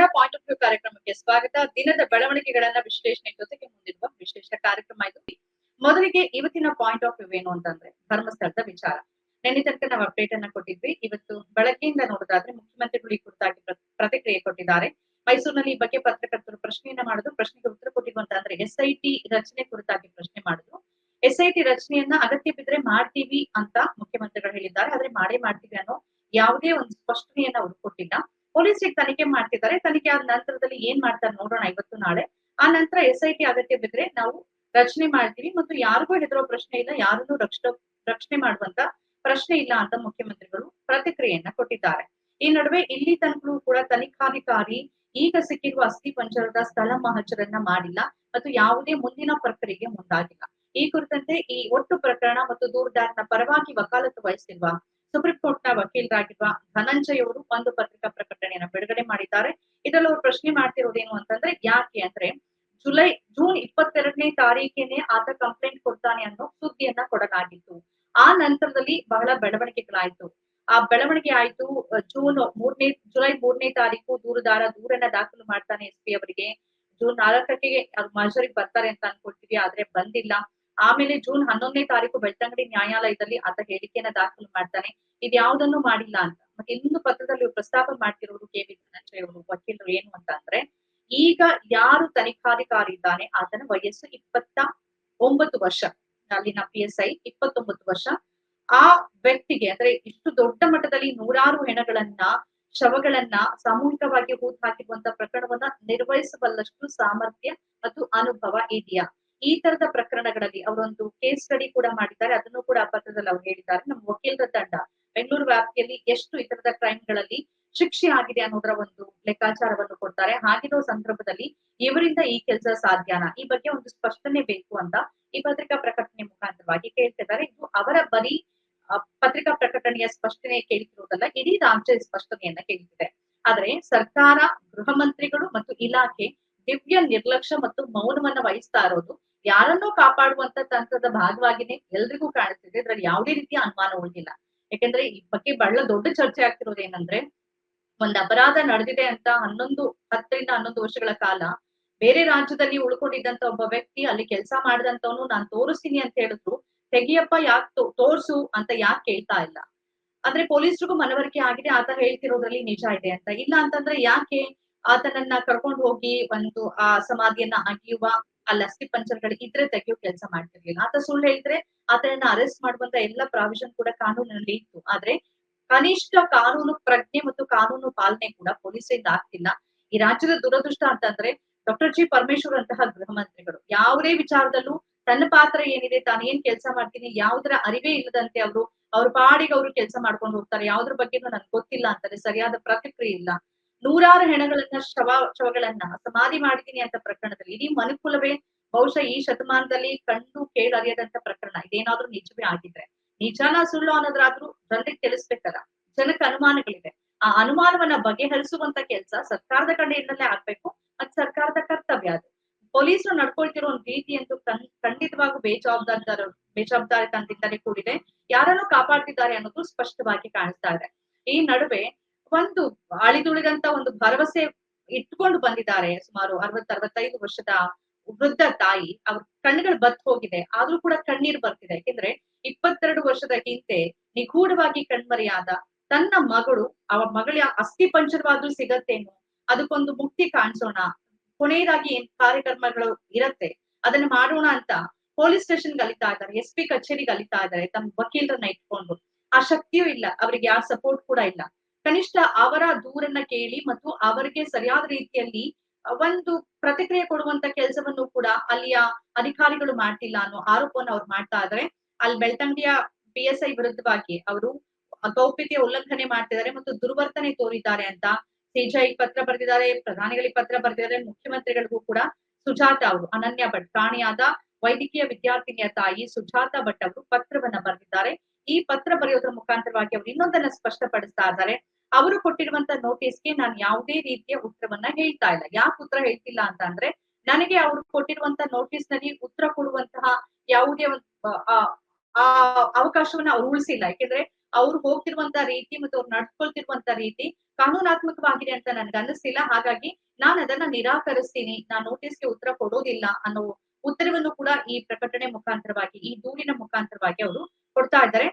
ನಮಸ್ಕಾರ point of view ಕಾರ್ಯಕ್ರಮಕ್ಕೆ ಸ್ವಾಗತ. ದಿನದ ಬೆಳವಣಿಗೆಗಳನ್ನ ವಿಶ್ಲೇಷಣೆ ಜೊತೆಗೆ ಮುಂದಿರುವ ವಿಶೇಷ ಕಾರ್ಯಕ್ರಮ ಇದು. ಮೊದಲಿಗೆ ಇವತ್ತಿನ ಪಾಯಿಂಟ್ ಆಫ್ ವ್ಯೂ ಏನು ಅಂತಂದ್ರೆ ಧರ್ಮಸ್ಥಳದ ವಿಚಾರ. ನಿನ್ನೆ ತನಕ ನಾವು ಅಪ್ಡೇಟ್ ಅನ್ನ ಕೊಟ್ಟಿದ್ವಿ. ಇವತ್ತು ಬೆಳಗ್ಗೆಯಿಂದ ನೋಡೋದಾದ್ರೆ ಮುಖ್ಯಮಂತ್ರಿಗಳು ಈ ಕುರಿತಾಗಿ ಪ್ರ- ಪ್ರತಿಕ್ರಿಯೆ ಕೊಟ್ಟಿದ್ದಾರೆ. ಮೈಸೂರಿನಲ್ಲಿ ಈ ಬಗ್ಗೆ ಪತ್ರಕರ್ತರು ಪ್ರಶ್ನೆಯನ್ನ ಮಾಡುದು ಪ್ರಶ್ನೆಗೆ ಉತ್ತರ ಕೊಟ್ಟಿರುವಂತ ಅಂದ್ರೆ ಎಸ್ ಐ ಟಿ ರಚನೆ ಕುರಿತಾಗಿ ಪ್ರಶ್ನೆ ಮಾಡಿದ್ರು. ಎಸ್ ಐ ಟಿ ರಚನೆಯನ್ನ ಅಗತ್ಯ ಬಿದ್ರೆ ಮಾಡ್ತೀವಿ ಅಂತ ಮುಖ್ಯಮಂತ್ರಿಗಳು ಹೇಳಿದ್ದಾರೆ. ಆದ್ರೆ ಮಾಡೇ ಮಾಡ್ತೀವಿ ಅನ್ನೋ ಯಾವುದೇ ಒಂದು ಸ್ಪಷ್ಟನೆಯನ್ನ ಅವರು ಕೊಟ್ಟಿಲ್ಲ. ಪೊಲೀಸರಿಗೆ ತನಿಖೆ ಮಾಡ್ತಿದ್ದಾರೆ. ತನಿಖೆ ಆದ ನಂತರದಲ್ಲಿ ಏನ್ ಮಾಡ್ತಾರೆ ನೋಡೋಣ ಇವತ್ತು ನಾಳೆ. ಆ ನಂತರ ಎಸ್ ಐ ಟಿ ಅಗತ್ಯ ಬಿದ್ರೆ ನಾವು ರಚನೆ ಮಾಡ್ತೀವಿ ಮತ್ತು ಯಾರಿಗೂ ಹೆದರೋ ಪ್ರಶ್ನೆ ಇಲ್ಲ, ಯಾರನ್ನು ರಕ್ಷ ರಕ್ಷಣೆ ಮಾಡುವಂತ ಪ್ರಶ್ನೆ ಇಲ್ಲ ಅಂತ ಮುಖ್ಯಮಂತ್ರಿಗಳು ಪ್ರತಿಕ್ರಿಯೆಯನ್ನ ಕೊಟ್ಟಿದ್ದಾರೆ. ಈ ನಡುವೆ ಇಲ್ಲಿ ತನಕಲೂ ಕೂಡ ತನಿಖಾಧಿಕಾರಿ ಈಗ ಸಿಕ್ಕಿರುವ ಅಸ್ಥಿ ಪಂಜರದ ಸ್ಥಳ ಮಹಜರನ್ನ ಮಾಡಿಲ್ಲ ಮತ್ತು ಯಾವುದೇ ಮುಂದಿನ ಪ್ರಕ್ರಿಯೆಗೆ ಮುಂದಾಗಿಲ್ಲ. ಈ ಕುರಿತಂತೆ ಈ ಒಟ್ಟು ಪ್ರಕರಣ ಮತ್ತು ದೂರುದಾರನ ಪರವಾಗಿ ವಕಾಲತ್ತು ವಹಿಸಿರುವ ಸುಪ್ರೀಂ ಕೋರ್ಟ್ನ ವಕೀಲರಾಗಿರುವ ಧನಂಜಯ್ ಅವರು ಒಂದು ಪತ್ರಿಕಾ ಪ್ರಕಟಣೆಯನ್ನ ಬಿಡುಗಡೆ ಮಾಡಿದ್ದಾರೆ. ಇದರಲ್ಲಿ ಅವರು ಪ್ರಶ್ನೆ ಮಾಡ್ತಿರೋದೇನು ಅಂತಂದ್ರೆ, ಯಾಕೆ ಅಂದ್ರೆ ಜುಲೈ, ಜೂನ್ ಇಪ್ಪತ್ತೆರಡನೇ ತಾರೀಕಿನೇ ಆತ ಕಂಪ್ಲೇಂಟ್ ಕೊಡ್ತಾನೆ ಅನ್ನೋ ಸುದ್ದಿಯನ್ನ ಕೊಡಲಾಗಿತ್ತು. ಆ ನಂತರದಲ್ಲಿ ಬಹಳ ಬೆಳವಣಿಗೆಗಳಾಯ್ತು. ಆ ಬೆಳವಣಿಗೆ ಆಯ್ತು ಜೂನ್ ಮೂರನೇ, ಜುಲೈ ಮೂರನೇ ತಾರೀಕು ದೂರದಾರ ದೂರನ್ನ ದಾಖಲು ಮಾಡ್ತಾನೆ ಎಸ್ ಪಿ ಅವರಿಗೆ. ಜೂನ್ ನಾಲ್ಕಕ್ಕೆ ಮಜೂರಿಗೆ ಬರ್ತಾರೆ ಅಂತ ಅನ್ಕೊಳ್ತೀವಿ, ಆದ್ರೆ ಬಂದಿಲ್ಲ. ಆಮೇಲೆ ಜೂನ್ ಹನ್ನೊಂದನೇ ತಾರೀಕು ಬೆಳ್ತಂಗಡಿ ನ್ಯಾಯಾಲಯದಲ್ಲಿ ಆತ ಹೇಳಿಕೆಯನ್ನ ದಾಖಲು ಮಾಡ್ತಾನೆ. ಇದ್ಯಾವುದನ್ನು ಮಾಡಿಲ್ಲ ಅಂತ. ಮತ್ತೆ ಇನ್ನೊಂದು ಪತ್ರದಲ್ಲಿ ಪ್ರಸ್ತಾಪ ಮಾಡ್ತಿರೋರು ಕೆ ವಿ ಧನಂಜಯ ಅವರು, ವಕೀಲರು ಏನು ಅಂತ ಅಂದ್ರೆ, ಈಗ ಯಾರು ತನಿಖಾಧಿಕಾರಿ ಇದ್ದಾನೆ, ಆತನ ವಯಸ್ಸು ಇಪ್ಪತ್ತ ಒಂಬತ್ತು ವರ್ಷ. ಅಲ್ಲಿನ ಪಿ ಎಸ್ ಐ ಇಪ್ಪತ್ತೊಂಬತ್ತು ವರ್ಷ. ಆ ವ್ಯಕ್ತಿಗೆ ಅಂದ್ರೆ ಇಷ್ಟು ದೊಡ್ಡ ಮಟ್ಟದಲ್ಲಿ ನೂರಾರು ಹೆಣಗಳನ್ನ, ಶವಗಳನ್ನ ಸಾಮೂಹಿಕವಾಗಿ ಹೂತ್ ಹಾಕಿರುವಂತ ಪ್ರಕರಣವನ್ನ ನಿರ್ವಹಿಸಬಲ್ಲಷ್ಟು ಸಾಮರ್ಥ್ಯ ಮತ್ತು ಅನುಭವ ಇದೆಯಾ? ಈ ತರದ ಪ್ರಕರಣಗಳಲ್ಲಿ ಅವರೊಂದು ಕೇಸ್ ಸ್ಟಡಿ ಕೂಡ ಮಾಡಿದ್ದಾರೆ. ಅದನ್ನು ಕೂಡ ಪತ್ರದಲ್ಲಿ ಅವ್ರು ಹೇಳಿದ್ದಾರೆ. ನಮ್ಮ ವಕೀಲರ ತಂಡ ಬೆಂಗಳೂರು ವ್ಯಾಪ್ತಿಯಲ್ಲಿ ಎಷ್ಟು ಈ ತರದ ಕ್ರೈಮ್ಗಳಲ್ಲಿ ಶಿಕ್ಷೆ ಆಗಿದೆ ಅನ್ನೋದರ ಒಂದು ಲೆಕ್ಕಾಚಾರವನ್ನು ಕೊಡ್ತಾರೆ. ಹಾಗಿರೋ ಸಂದರ್ಭದಲ್ಲಿ ಇವರಿಂದ ಈ ಕೆಲಸ ಸಾಧ್ಯನ? ಈ ಬಗ್ಗೆ ಒಂದು ಸ್ಪಷ್ಟನೆ ಬೇಕು ಅಂತ ಈ ಪತ್ರಿಕಾ ಪ್ರಕಟಣೆ ಮುಖಾಂತರವಾಗಿ ಕೇಳ್ತಿದ್ದಾರೆ ಇದು ಅವರ ಬರೀ ಪತ್ರಿಕಾ ಪ್ರಕಟಣೆಯ ಸ್ಪಷ್ಟನೆ ಕೇಳ್ತಿರೋದಲ್ಲ, ಇಡೀ ರಾಜ್ಯ ಸ್ಪಷ್ಟನೆಯನ್ನ ಕೇಳ್ತಿದೆ. ಆದರೆ ಸರ್ಕಾರ, ಗೃಹ ಮಂತ್ರಿಗಳು ಮತ್ತು ಇಲಾಖೆ ದಿವ್ಯ ನಿರ್ಲಕ್ಷ್ಯ ಮತ್ತು ಮೌನವನ್ನ ವಹಿಸ್ತಾ ಇರೋದು ಯಾರನ್ನೋ ಕಾಪಾಡುವಂತ ತಂತ್ರದ ಭಾಗವಾಗಿನೇ ಎಲ್ರಿಗೂ ಕಾಣಿಸ್ತಿದೆ. ಇದ್ರಲ್ಲಿ ಯಾವುದೇ ರೀತಿಯ ಅನುಮಾನ ಉಳಿದಿಲ್ಲ. ಯಾಕಂದ್ರೆ ಈ ಬಗ್ಗೆ ಬಹಳ ದೊಡ್ಡ ಚರ್ಚೆ ಆಗ್ತಿರೋದು ಏನಂದ್ರೆ, ಒಂದ್ ಅಪರಾಧ ನಡೆದಿದೆ ಅಂತ ಹನ್ನೊಂದು, ಹತ್ತರಿಂದ ಹನ್ನೊಂದು ವರ್ಷಗಳ ಕಾಲ ಬೇರೆ ರಾಜ್ಯದಲ್ಲಿ ಉಳ್ಕೊಂಡಿದ್ದಂತ ಒಬ್ಬ ವ್ಯಕ್ತಿ ಅಲ್ಲಿ ಕೆಲಸ ಮಾಡಿದಂತವನು ನಾನ್ ತೋರಿಸ್ತೀನಿ ಅಂತ ಹೇಳಿದ್ರು. ತೆಗಿಯಪ್ಪ ಯಾಕ್ ತೋರ್ಸು ಅಂತ ಯಾಕೆ ಕೇಳ್ತಾ ಇಲ್ಲ. ಆದ್ರೆ ಪೊಲೀಸರಿಗೂ ಮನವರಿಕೆ ಆಗಿದೆ, ಆತ ಹೇಳ್ತಿರೋದ್ರಲ್ಲಿ ನಿಜ ಇದೆ ಅಂತ. ಇಲ್ಲ ಅಂತಂದ್ರೆ ಯಾಕೆ ಆತನನ್ನ ಕರ್ಕೊಂಡು ಹೋಗಿ ಒಂದು ಆ ಸಮಾಧಿಯನ್ನ ಅಗಿಯುವ ಅಲ್ಲಿ ಅಸ್ಥಿ ಪಂಚರ್ಗಳು ಇದ್ರೆ ತೆಗೆಯೋ ಕೆಲಸ ಮಾಡ್ತಿರ್ಲಿಲ್ಲ. ಆತ ಸುಳ್ಳು ಹೇಳಿದ್ರೆ ಆತನನ್ನ ಅರೆಸ್ಟ್ ಮಾಡುವಂತ ಎಲ್ಲ ಪ್ರಾವಿಷನ್ ಕೂಡ ಕಾನೂನಿನಲ್ಲಿ ಇತ್ತು. ಆದ್ರೆ ಕನಿಷ್ಠ ಕಾನೂನು ಪ್ರಜ್ಞೆ ಮತ್ತು ಕಾನೂನು ಪಾಲನೆ ಕೂಡ ಪೊಲೀಸರಿಂದ ಆಗ್ತಿಲ್ಲ. ಈ ರಾಜ್ಯದ ದುರದೃಷ್ಟ ಅಂತಂದ್ರೆ ಡಾಕ್ಟರ್ ಜಿ ಪರಮೇಶ್ವರ್ ಅಂತಹ ಗೃಹ ಮಂತ್ರಿಗಳು ಯಾವುದೇ ವಿಚಾರದಲ್ಲೂ ತನ್ನ ಪಾತ್ರ ಏನಿದೆ, ತಾನು ಏನ್ ಕೆಲಸ ಮಾಡ್ತೀನಿ, ಯಾವ್ದರ ಅರಿವೇ ಇಲ್ಲದಂತೆ ಅವರು, ಅವ್ರ ಪಾಡಿಗೆ ಅವರು ಕೆಲಸ ಮಾಡ್ಕೊಂಡು ಹೋಗ್ತಾರೆ. ಯಾವ್ದ್ರ ಬಗ್ಗೆನೂ ನನ್ಗೆ ಗೊತ್ತಿಲ್ಲ ಅಂತಾರೆ ಸರಿಯಾದ ಪ್ರತಿಕ್ರಿಯೆ ಇಲ್ಲ. ನೂರಾರು ಹೆಣಗಳನ್ನ, ಶವ, ಶವಗಳನ್ನ ಸಮಾಧಿ ಮಾಡಿದ್ದೀನಿ ಅಂತ ಪ್ರಕರಣದಲ್ಲಿ. ಇಡೀ ಮನುಕುಲವೇ ಬಹುಶಃ ಈ ಶತಮಾನದಲ್ಲಿ ಕಂಡು ಕೇಳರಿಯದಂತ ಪ್ರಕರಣ. ಇದೇನಾದ್ರೂ ನಿಜವೇ ಆಗಿದ್ರೆ. ನಿಜಾನ ಸುಳ್ಳು ಅನ್ನೋದ್ರಾದ್ರೂ ಜನರಿಗೆ ತಿಳಿಸ್ಬೇಕಲ್ಲ. ಜನಕ್ಕೆ ಅನುಮಾನಗಳಿದೆ. ಆ ಅನುಮಾನವನ್ನ ಬಗೆಹರಿಸುವಂತ ಕೆಲಸ ಸರ್ಕಾರದ ಕಡೆಯಿಂದಲೇ ಆಗ್ಬೇಕು. ಅದ್ ಸರ್ಕಾರದ ಕರ್ತವ್ಯ ಅದು. ಪೊಲೀಸರು ನಡ್ಕೊಳ್ತಿರೋ ಒಂದು ರೀತಿ ಅಂತೂ ಖಂಡ್- ಖಂಡಿತವಾಗೂ ಬೇಜವಾಬ್ದಾರಿ ಬೇಜವಾಬ್ದಾರಿತನದಿಂದಲೇ ಕೂಡಿದೆ. ಯಾರನ್ನು ಕಾಪಾಡ್ತಿದ್ದಾರೆ ಅನ್ನೋದು ಸ್ಪಷ್ಟವಾಗಿ ಕಾಣಿಸ್ತಾ ಇದೆ. ಈ ನಡುವೆ ಒಂದು ಅಳಿದುಳಿದಂತ ಒಂದು ಭರವಸೆ ಇಟ್ಕೊಂಡು ಬಂದಿದ್ದಾರೆ ಸುಮಾರು ಅರವತ್ ಅರವತ್ತೈದು ವರ್ಷದ ವೃದ್ಧ ತಾಯಿ. ಅವ್ರ ಕಣ್ಣುಗಳು ಬತ್ ಹೋಗಿದೆ. ಆದ್ರೂ ಕೂಡ ಕಣ್ಣೀರ್ ಬರ್ತಿದೆ. ಯಾಕೆಂದ್ರೆ ಇಪ್ಪತ್ತೆರಡು ವರ್ಷದ ಹಿಂದೆ ನಿಗೂಢವಾಗಿ ಕಣ್ಮರೆಯಾದ ತನ್ನ ಮಗಳು ಅವ ಮಗಳ ಅಸ್ಥಿ ಪಂಚರವಾದ್ರೂ ಸಿಗತ್ತೇನೋ, ಅದಕ್ಕೊಂದು ಮುಕ್ತಿ ಕಾಣಿಸೋಣ. ಕೊನೆಯದಾಗಿ ಏನ್ ಕಾರ್ಯಕ್ರಮಗಳು ಇರತ್ತೆ, ಅದನ್ನ ಮಾಡೋಣ ಅಂತ ಪೊಲೀಸ್ ಸ್ಟೇಷನ್ ಅಲಿತಾ ಇದ್ದಾರೆ. ಎಸ್ ಪಿ ಕಚೇರಿಗೆ ಅಲಿತಾ ಇದ್ದಾರೆ. ತಮ್ಮ ವಕೀಲರನ್ನ ಇಟ್ಕೊಂಡು. ಆ ಶಕ್ತಿಯೂ ಇಲ್ಲ. ಅವ್ರಿಗೆ ಯಾರ ಸಪೋರ್ಟ್ ಕೂಡ ಇಲ್ಲ. ಕನಿಷ್ಠ ಅವರ ದೂರನ್ನ ಕೇಳಿ ಮತ್ತು ಅವರಿಗೆ ಸರಿಯಾದ ರೀತಿಯಲ್ಲಿ ಒಂದು ಪ್ರತಿಕ್ರಿಯೆ ಕೊಡುವಂತ ಕೆಲಸವನ್ನು ಕೂಡ ಅಲ್ಲಿಯ ಅಧಿಕಾರಿಗಳು ಮಾಡ್ತಿಲ್ಲ ಅನ್ನೋ ಆರೋಪವನ್ನು ಅವ್ರು ಮಾಡ್ತಾ ಇದ್ದಾರೆ ಅಲ್ಲಿ ಬೆಳ್ತಂಗಡಿಯ ಪಿ ಎಸ್ ಐ ವಿರುದ್ಧವಾಗಿ ಅವರು ಗೌಪ್ಯತೆ ಉಲ್ಲಂಘನೆ ಮಾಡ್ತಿದ್ದಾರೆ ಮತ್ತು ದುರ್ವರ್ತನೆ ತೋರಿದ್ದಾರೆ ಅಂತ ಸಿಜೈ ಪತ್ರ ಬರೆದಿದ್ದಾರೆ, ಪ್ರಧಾನಿಗಳಿಗೆ ಪತ್ರ ಬರೆದಿದ್ದಾರೆ, ಮುಖ್ಯಮಂತ್ರಿಗಳಿಗೂ ಕೂಡ ಸುಜಾತ ಅವರು, ಅನನ್ಯ ಭಟ್, ಪ್ರಾಣಿಯಾದ ವೈದ್ಯಕೀಯ ವಿದ್ಯಾರ್ಥಿನಿಯ ತಾಯಿ ಸುಜಾತ ಭಟ್ ಅವರು ಪತ್ರವನ್ನ ಬರೆದಿದ್ದಾರೆ. ಈ ಪತ್ರ ಬರೆಯೋದ್ರ ಮುಖಾಂತರವಾಗಿ ಅವ್ರು ಇನ್ನೊಂದನ್ನ ಸ್ಪಷ್ಟಪಡಿಸ್ತಾ ಇದ್ದಾರೆ. ಅವರು ಕೊಟ್ಟಿರುವಂತ ನೋಟಿಸ್ಗೆ ನಾನು ಯಾವುದೇ ರೀತಿಯ ಉತ್ತರವನ್ನ ಹೇಳ್ತಾ ಇಲ್ಲ. ಯಾಕೆ ಉತ್ತರ ಹೇಳ್ತಿಲ್ಲ ಅಂತ ಅಂದ್ರೆ, ನನಗೆ ಅವರು ಕೊಟ್ಟಿರುವಂತ ನೋಟಿಸ್ನಲ್ಲಿ ಉತ್ತರ ಕೊಡುವಂತಹ ಯಾವುದೇ ಆ ಅವಕಾಶವನ್ನ ಅವ್ರು ಉಳಿಸಿಲ್ಲ. ಯಾಕೆಂದ್ರೆ ಅವ್ರು ಹೋಗ್ತಿರುವಂತ ರೀತಿ ಮತ್ತು ಅವ್ರು ನಡ್ಕೊಳ್ತಿರುವಂತ ರೀತಿ ಕಾನೂನಾತ್ಮಕವಾಗಿದೆ ಅಂತ ನನ್ಗೆ ಅನ್ನಿಸ್ತಿಲ್ಲ. ಹಾಗಾಗಿ ನಾನು ಅದನ್ನ ನಿರಾಕರಿಸ್ತೀನಿ. ನಾನು ನೋಟಿಸ್ಗೆ ಉತ್ತರ ಕೊಡೋದಿಲ್ಲ ಅನ್ನೋ ಉತ್ತರವನ್ನು ಕೂಡ ಈ ಪ್ರಕಟಣೆ ಮುಖಾಂತರವಾಗಿ, ಈ ದೂರಿನ ಮುಖಾಂತರವಾಗಿ ಅವರು ಕೊಡ್ತಾ ಇದ್ದಾರೆ.